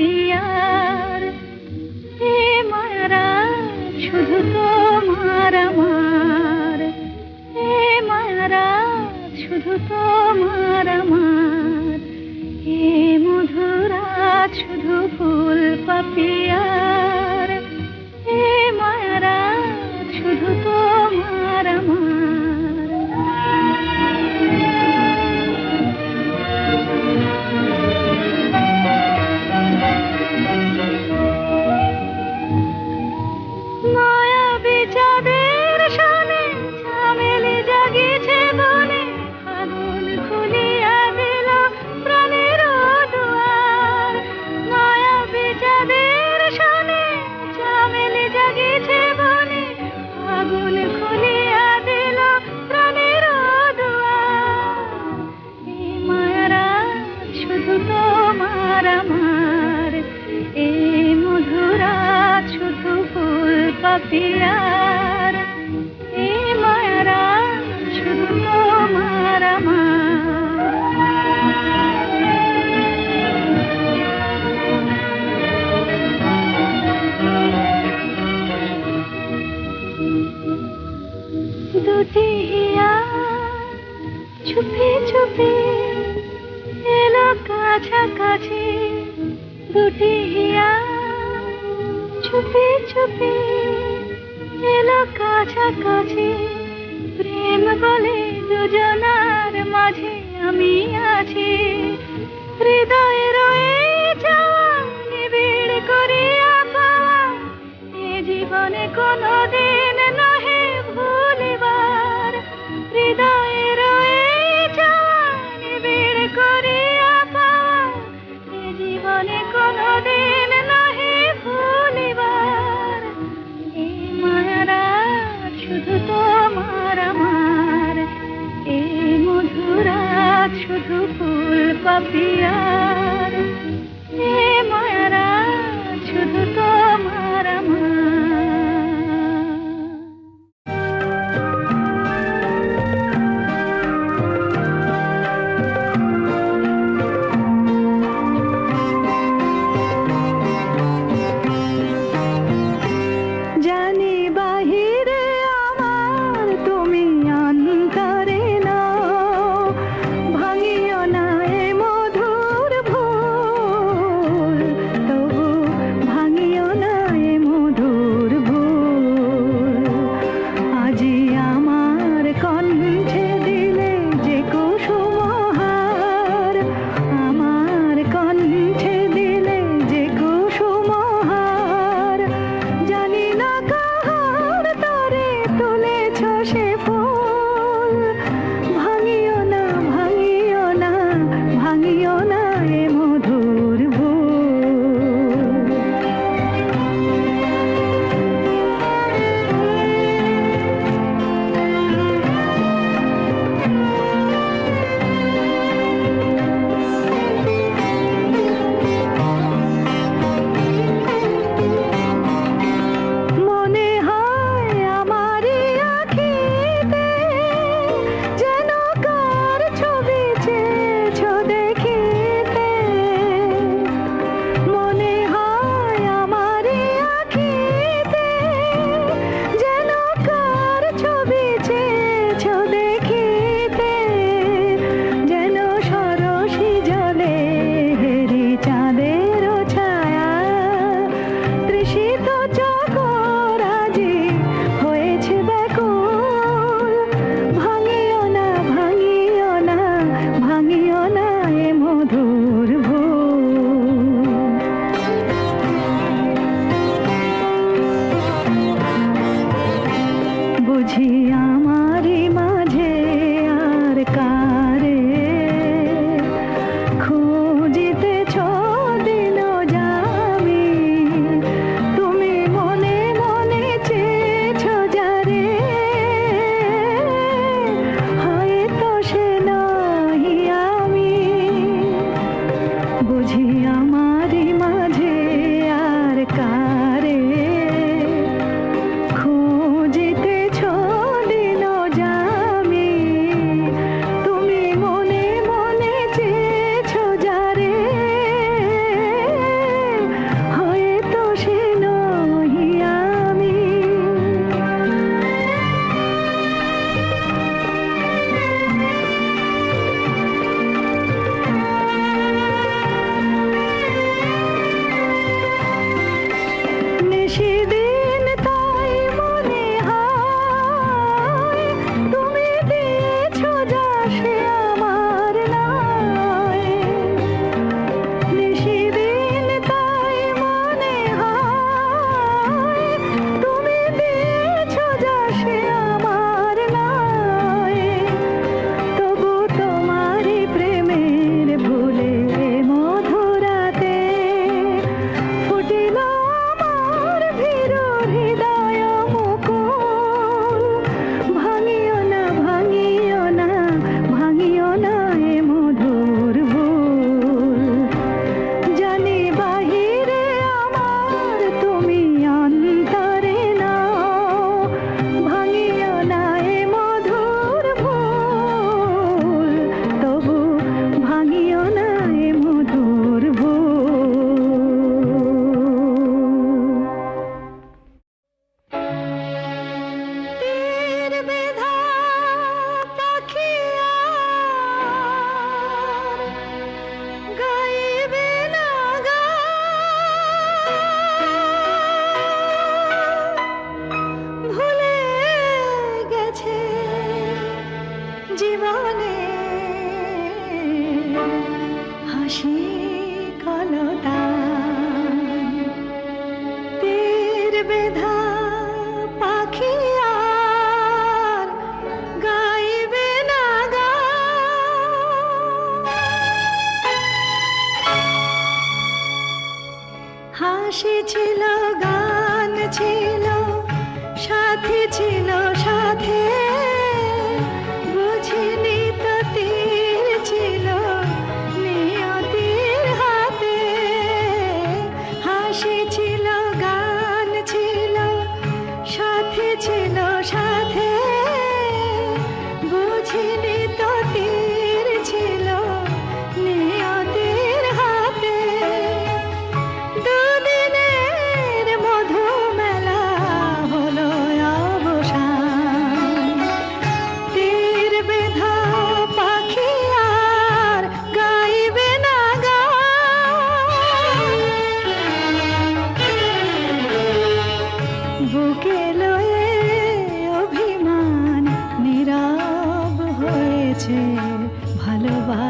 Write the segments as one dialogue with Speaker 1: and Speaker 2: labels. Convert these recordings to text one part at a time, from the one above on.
Speaker 1: Peer. হে মারা শুধু তোমার আমার। হে মারা শুধু তো হিয়া চুপি চুপি এলো কাছাকাছি দুটি হিয়া চুপি চুপি এলো কাছাকাছি প্রেম বলে দুজনার মাঝে আমি আছি। হৃদয়ে রয়ে যাওয়া, নিবিড় করিয়া পাওয়া, এ জীবনে কোনো দিন शुद्ध फूल पपिया प्यार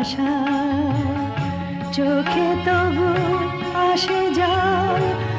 Speaker 1: আশা চোখে তবু আসে যায়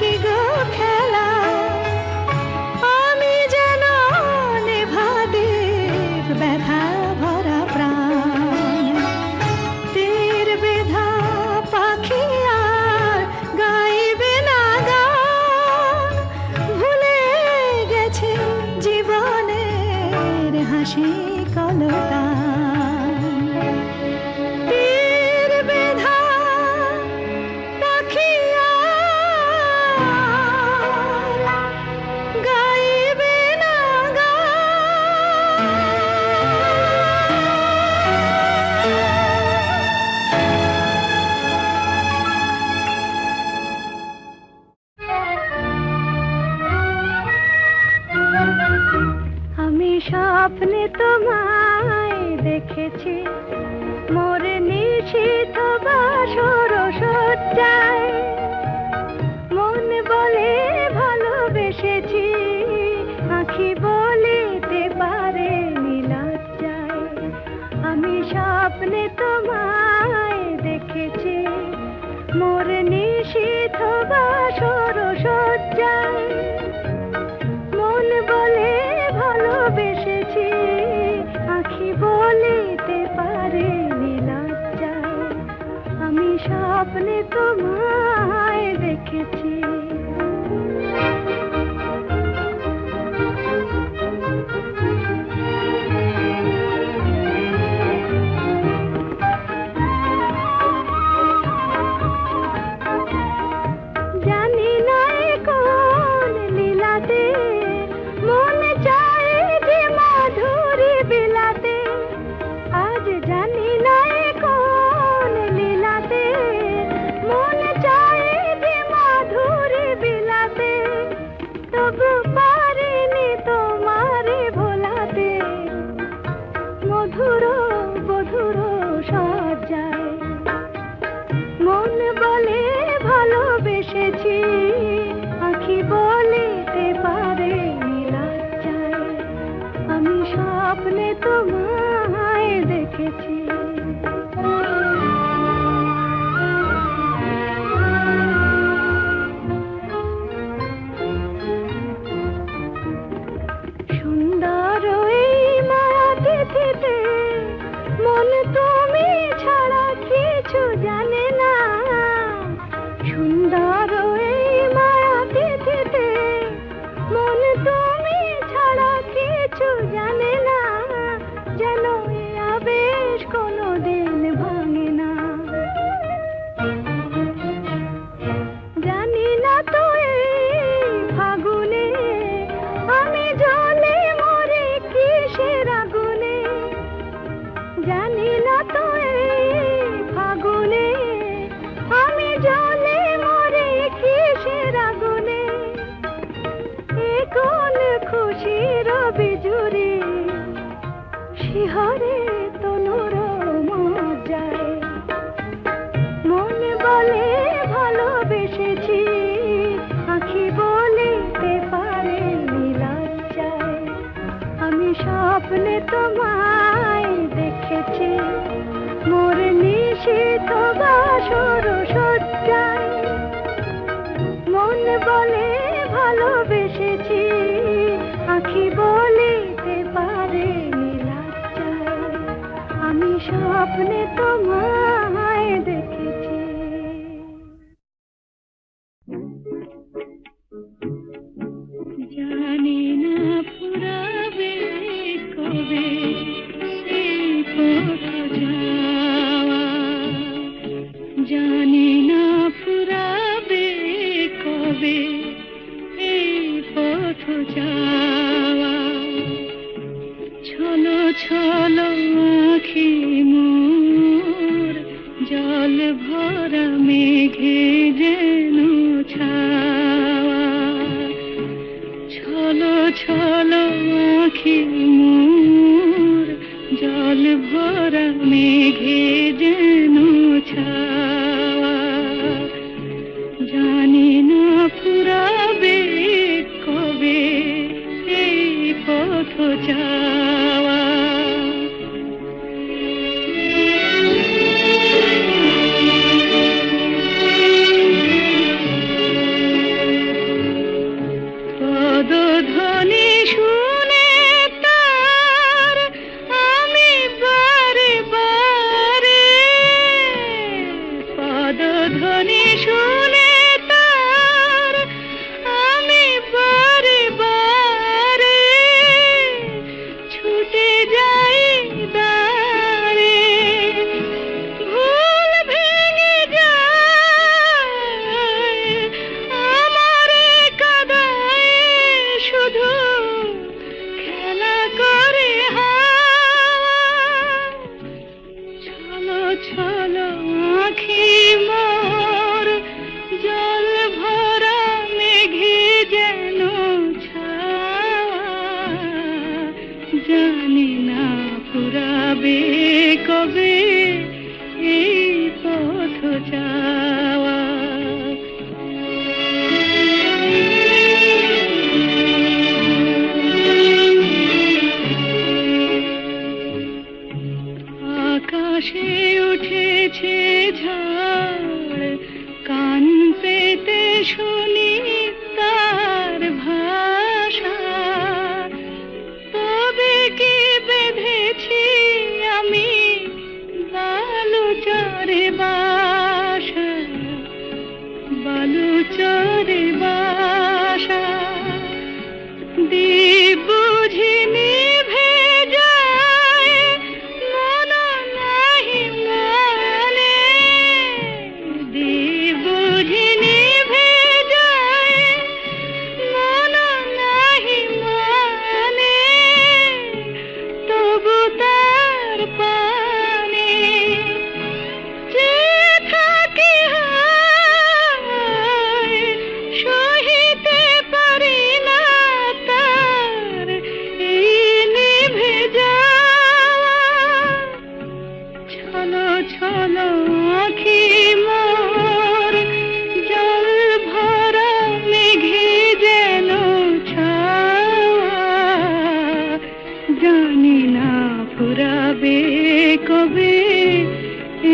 Speaker 1: के गा স্বপ্নে তোমায় দেখেছি। মোর নিশিত বা সরসজ্জা अपने तुम्हारे শিহরে তনুর মজায়। মন বলে ভালোবেসেছি আখি বলিতে পারে নীলাচায় আমি স্বপ্নে তোমায় দেখেছি, মোর নিশিত সরু সজ্জায়। মন বলে ভালোবেসে স্বপ্নে তোমায় কবে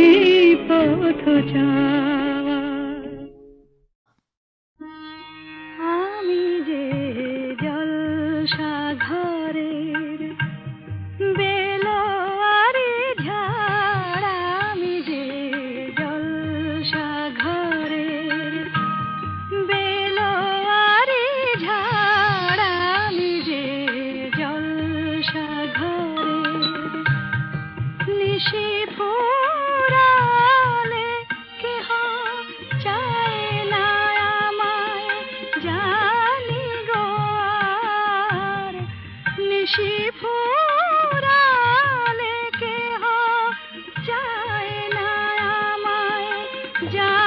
Speaker 1: এই পথ যাওয়া जा